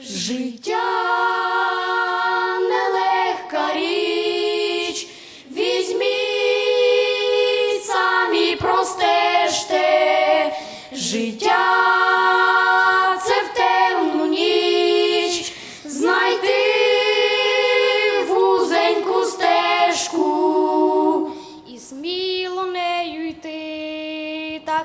Життя нелегка річ, візьміть самі простежте, життя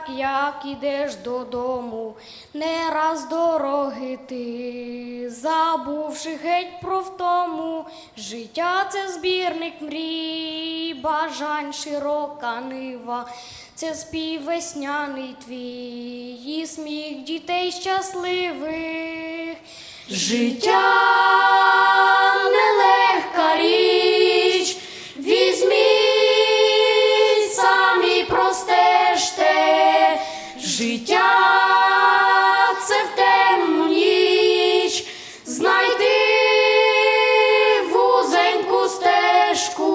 так як ідеш додому, не раз дороги ти, забувши геть про втому, життя це збірник мрій, бажань широка нива, це спів весняний твій, і сміх дітей щасливих. Життя життя це в темну ніч, знайти вузеньку стежку.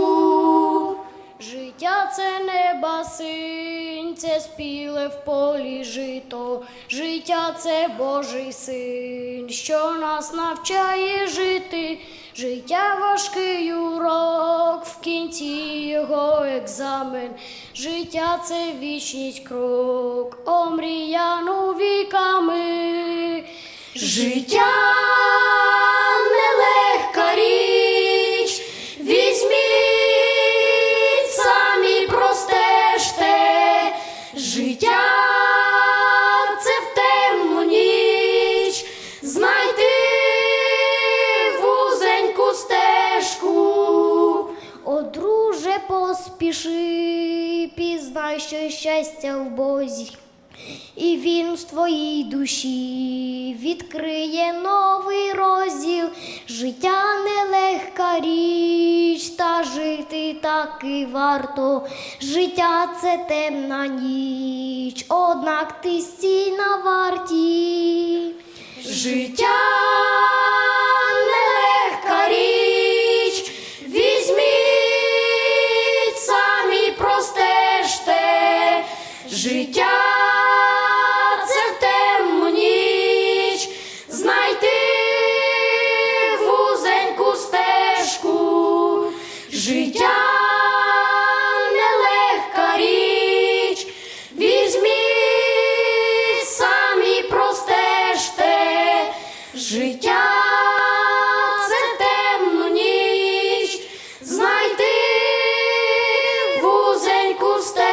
Життя це не басинь, це спіле в полі жито. Життя це Божий син, що нас навчає жити. Життя важкий урок, в кінці його екзамен. Життя це вічність крок, омріяну віками. Життя нелегка річ, візьміть самі простежте, життя друже, поспіши, пізнай, що щастя в Бозі. І він в твоїй душі відкриє новий розділ. Життя нелегка річ, та жити так і варто. Життя це темна ніч, однак ти стій на варті. Життя Життя це темну ніч, знайти вузеньку стежку, життя нелегка річ, візьміть самі простежте, життя це темну ніч, знайти вузеньку стежку.